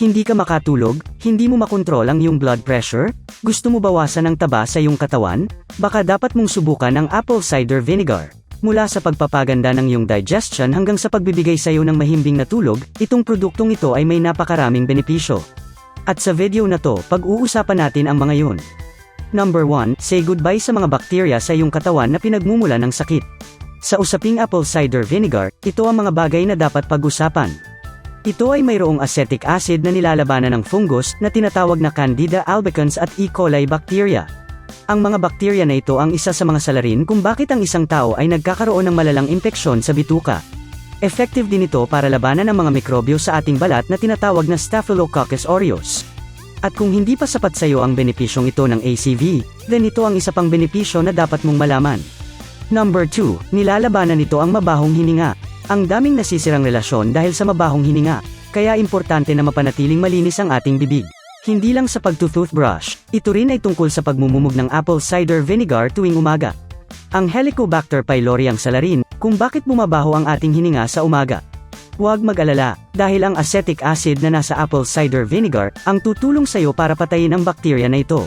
Hindi ka makatulog? Hindi mo makontrol ang iyong blood pressure? Gusto mo bawasan ang taba sa iyong katawan? Baka dapat mong subukan ang apple cider vinegar. Mula sa pagpapaganda ng iyong digestion hanggang sa pagbibigay sa iyo ng mahimbing na tulog, itong produktong ito ay may napakaraming benepisyo. At sa video na to, pag-uusapan natin ang mga yun. Number 1, say goodbye sa mga bakterya sa iyong katawan na pinagmumula ng sakit. Sa usaping apple cider vinegar, ito ang mga bagay na dapat pag-usapan. Ito ay mayroong acetic acid na nilalabanan ng fungus na tinatawag na Candida albicans at E. coli bacteria. Ang mga bakterya na ito ang isa sa mga salarin kung bakit ang isang tao ay nagkakaroon ng malalang impeksyon sa bituka. Effective din ito para labanan ang mga mikrobyo sa ating balat na tinatawag na Staphylococcus aureus. At kung hindi pa sapat sa iyo ang benepisyong ito ng ACV, then ito ang isa pang benepisyo na dapat mong malaman. Number 2, nilalabanan nito ang mabahong hininga. Ang daming nasisirang relasyon dahil sa mabahong hininga, kaya importante na mapanatiling malinis ang ating bibig. Hindi lang sa pagtutoothbrush, ito rin ay tungkol sa pagmumumog ng apple cider vinegar tuwing umaga. Ang Helicobacter pylori ang salarin, kung bakit bumabaho ang ating hininga sa umaga. Huwag mag-alala, dahil ang acetic acid na nasa apple cider vinegar, ang tutulong sa iyo para patayin ang bakterya na ito.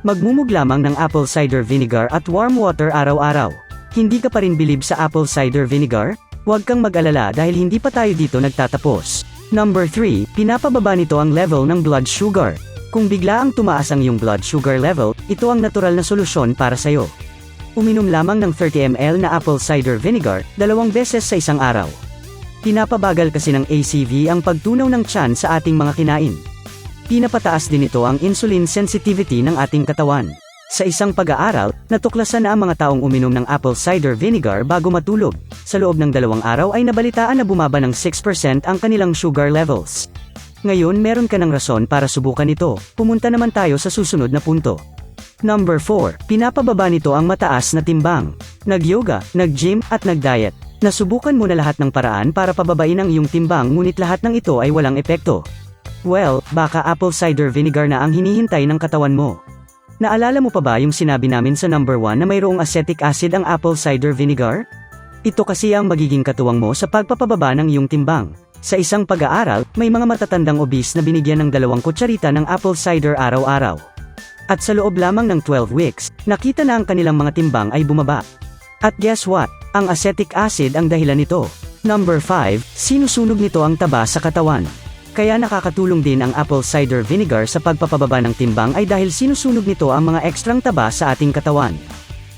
Magmumog lamang ng apple cider vinegar at warm water araw-araw. Hindi ka pa rin bilib sa apple cider vinegar? Huwag kang mag-alala dahil hindi pa tayo dito nagtatapos. Number 3, pinapababa nito ang level ng blood sugar. Kung bigla ang tumaas ang iyong blood sugar level, ito ang natural na solusyon para sa'yo. Uminom lamang ng 30 ml na apple cider vinegar, dalawang beses sa isang araw. Pinapabagal kasi ng ACV ang pagtunaw ng tiyan sa ating mga kinain. Pinapataas din ito ang insulin sensitivity ng ating katawan. Sa isang pag-aaral, natuklasan na ang mga taong uminom ng apple cider vinegar bago matulog. Sa loob ng dalawang araw ay nabalitaan na bumaba ng 6% ang kanilang sugar levels. Ngayon meron ka ng rason para subukan ito, pumunta naman tayo sa susunod na punto. Number 4, pinapababa nito ang mataas na timbang. Nag-yoga, nag-gym, at nag-diet. Nasubukan mo na lahat ng paraan para pababain ang iyong timbang ngunit lahat ng ito ay walang epekto. Well, baka apple cider vinegar na ang hinihintay ng katawan mo. Naalala mo pa ba yung sinabi namin sa number 1 na mayroong acetic acid ang apple cider vinegar? Ito kasi ang magiging katuwang mo sa pagpapababa ng iyong timbang. Sa isang pag-aaral, may mga matatandang obese na binigyan ng dalawang kutsarita ng apple cider araw-araw. At sa loob lamang ng 12 weeks, nakita na ang kanilang mga timbang ay bumaba. At guess what? Ang acetic acid ang dahilan nito. Number 5, sinusunog nito ang taba sa katawan. Kaya nakakatulong din ang apple cider vinegar sa pagpapababa ng timbang ay dahil sinusunog nito ang mga ekstrang taba sa ating katawan.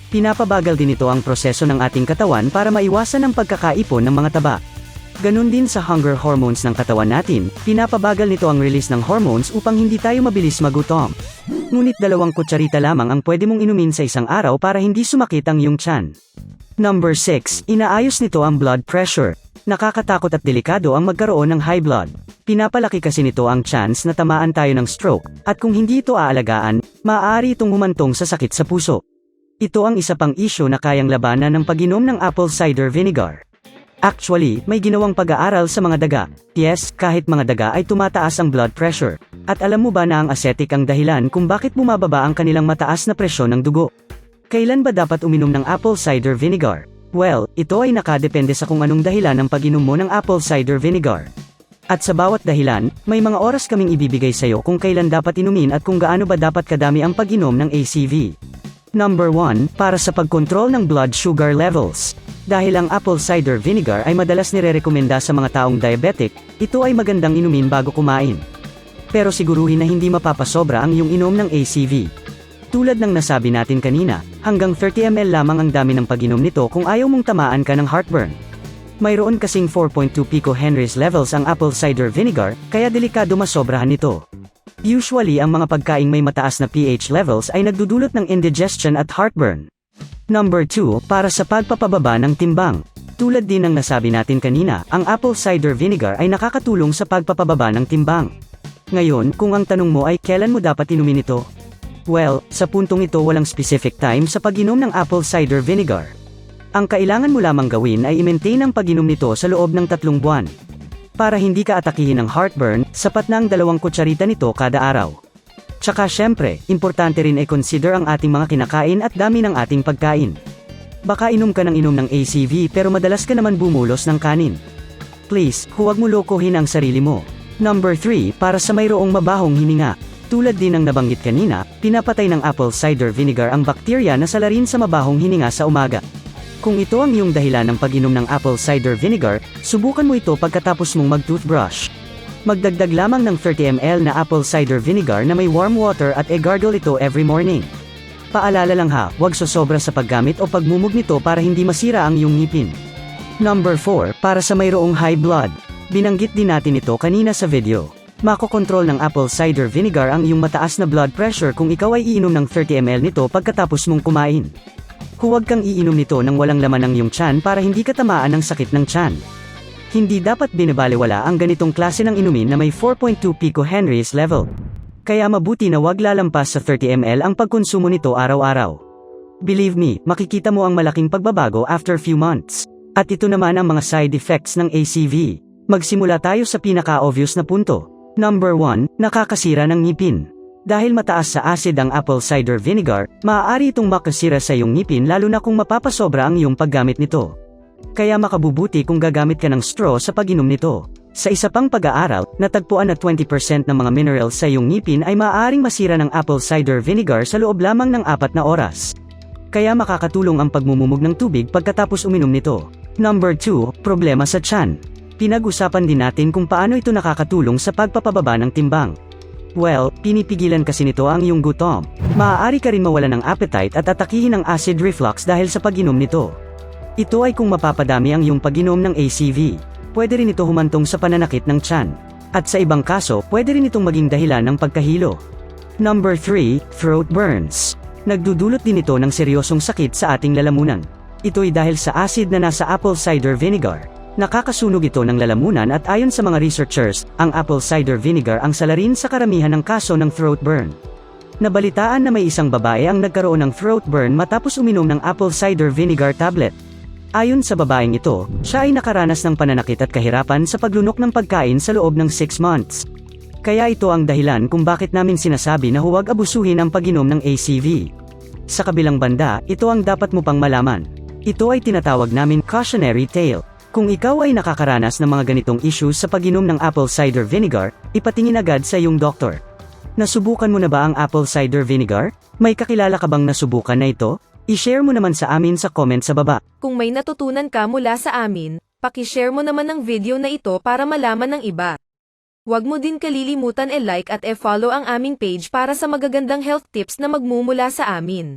Pinapabagal din ito ang proseso ng ating katawan para maiwasan ang pagkakaipon ng mga taba. Ganon din sa hunger hormones ng katawan natin, pinapabagal nito ang release ng hormones upang hindi tayo mabilis magutom. Ngunit dalawang kutsarita lamang ang pwede mong inumin sa isang araw para hindi sumakit ang iyong tiyan. Number 6, inaayos nito ang blood pressure. Nakakatakot at delikado ang magkaroon ng high blood. Pinapalaki kasi nito ang chance na tamaan tayo ng stroke, at kung hindi ito aalagaan, maaari itong humantong sa sakit sa puso. Ito ang isa pang isyo na kayang labanan ng pag-inom ng apple cider vinegar. Actually, may ginawang pag-aaral sa mga daga. Yes, kahit mga daga ay tumataas ang blood pressure. At alam mo ba na ang acetic ang dahilan kung bakit bumababa ang kanilang mataas na presyon ng dugo? Kailan ba dapat uminom ng apple cider vinegar? Well, ito ay nakadepende sa kung anong dahilan ng pag-inom mo ng apple cider vinegar. At sa bawat dahilan, may mga oras kaming ibibigay sa iyo kung kailan dapat inumin at kung gaano ba dapat kadami ang pag-inom ng ACV. Number 1, para sa pagkontrol ng blood sugar levels. Dahil ang apple cider vinegar ay madalas nire-rekomenda sa mga taong diabetic, ito ay magandang inumin bago kumain. Pero siguruhin na hindi mapapasobra ang iyong inom ng ACV. Tulad ng nasabi natin kanina, hanggang 30 ml lamang ang dami ng pag-inom nito kung ayaw mong tamaan ka ng heartburn. Mayroon kasing 4.2 picohenries levels ang apple cider vinegar, kaya delikado masobrahan nito. Usually ang mga pagkaing may mataas na pH levels ay nagdudulot ng indigestion at heartburn. Number 2, para sa pagpapababa ng timbang. Tulad din ng nasabi natin kanina, ang apple cider vinegar ay nakakatulong sa pagpapababa ng timbang. Ngayon, kung ang tanong mo ay kailan mo dapat inumin ito, Well, sa puntong ito walang specific time sa pag-inom ng apple cider vinegar. Ang kailangan mo lamang gawin ay i-maintain ang pag-inom nito sa loob ng tatlong buwan. Para hindi ka atakihin ng heartburn, sapat na ang dalawang kutsarita nito kada araw. Tsaka syempre, importante rin ay consider ang ating mga kinakain at dami ng ating pagkain. Baka inom ka ng inom ng ACV pero madalas ka naman bumulos ng kanin. Please, huwag mo lokohin ang sarili mo. Number 3, para sa mayroong mabahong hininga. Tulad din ng nabanggit kanina, pinapatay ng apple cider vinegar ang bakterya na salarin sa mabahong hininga sa umaga. Kung ito ang iyong dahilan ng pag-inom ng apple cider vinegar, subukan mo ito pagkatapos mong mag-toothbrush. Magdagdag lamang ng 30 ml na apple cider vinegar na may warm water at e-gargle ito every morning. Paalala lang ha, huwag sosobra sa paggamit o pagmumog nito para hindi masira ang iyong ngipin. Number 4, para sa mayroong high blood. Binanggit din natin ito kanina sa video. Makokontrol ng apple cider vinegar ang iyong mataas na blood pressure kung ikaw ay iinom ng 30 ml nito pagkatapos mong kumain. Huwag kang iinom nito nang walang laman ng iyong tiyan para hindi ka tamaan ng sakit ng tiyan. Hindi dapat binabalewala ang ganitong klase ng inumin na may 4.2 picohenries level. Kaya mabuti na wag lalampas sa 30 ml ang pagkonsumo nito araw-araw. Believe me, makikita mo ang malaking pagbabago after few months. At ito naman ang mga side effects ng ACV. Magsimula tayo sa pinaka-obvious na punto. Number 1, nakakasira ng ngipin. Dahil mataas sa acid ang apple cider vinegar, maaari itong makasira sa iyong ngipin lalo na kung mapapasobra ang iyong paggamit nito. Kaya makabubuti kung gagamit ka ng straw sa pag-inom nito. Sa isa pang pag-aaral, natagpuan na 20% ng mga minerals sa iyong ngipin ay maaaring masira ng apple cider vinegar sa loob lamang ng apat na oras. Kaya makakatulong ang pagmumumog ng tubig pagkatapos uminom nito. Number 2, problema sa tiyan. Pinag-usapan din natin kung paano ito nakakatulong sa pagpapababa ng timbang. Well, pinipigilan kasi nito ang iyong gutom. Maaari ka rin mawala ng appetite at atakihin ng acid reflux dahil sa pag-inom nito. Ito ay kung mapapadami ang iyong pag-inom ng ACV. Pwede rin ito humantong sa pananakit ng tiyan. At sa ibang kaso, pwede rin itong maging dahilan ng pagkahilo. Number 3, throat burns. Nagdudulot din ito ng seryosong sakit sa ating lalamunan. Ito'y dahil sa acid na nasa apple cider vinegar. Nakakasunog ito ng lalamunan at ayon sa mga researchers, ang apple cider vinegar ang salarin sa karamihan ng kaso ng throat burn. Nabalitaan na may isang babae ang nagkaroon ng throat burn matapos uminom ng apple cider vinegar tablet. Ayon sa babaeng ito, siya ay nakaranas ng pananakit at kahirapan sa paglunok ng pagkain sa loob ng 6 months. Kaya ito ang dahilan kung bakit namin sinasabi na huwag abusuhin ang pag-inom ng ACV. Sa kabilang banda, ito ang dapat mo pang malaman. Ito ay tinatawag namin cautionary tale. Kung ikaw ay nakakaranas ng mga ganitong issues sa pag-inom ng apple cider vinegar, ipatingin agad sa iyong doktor. Nasubukan mo na ba ang apple cider vinegar? May kakilala ka bang nasubukan na ito? I-share mo naman sa amin sa comment sa baba. Kung may natutunan ka mula sa amin, pakishare mo naman ang video na ito para malaman ng iba. Huwag mo din kalilimutan e-like at e-follow ang aming page para sa magagandang health tips na magmumula sa amin.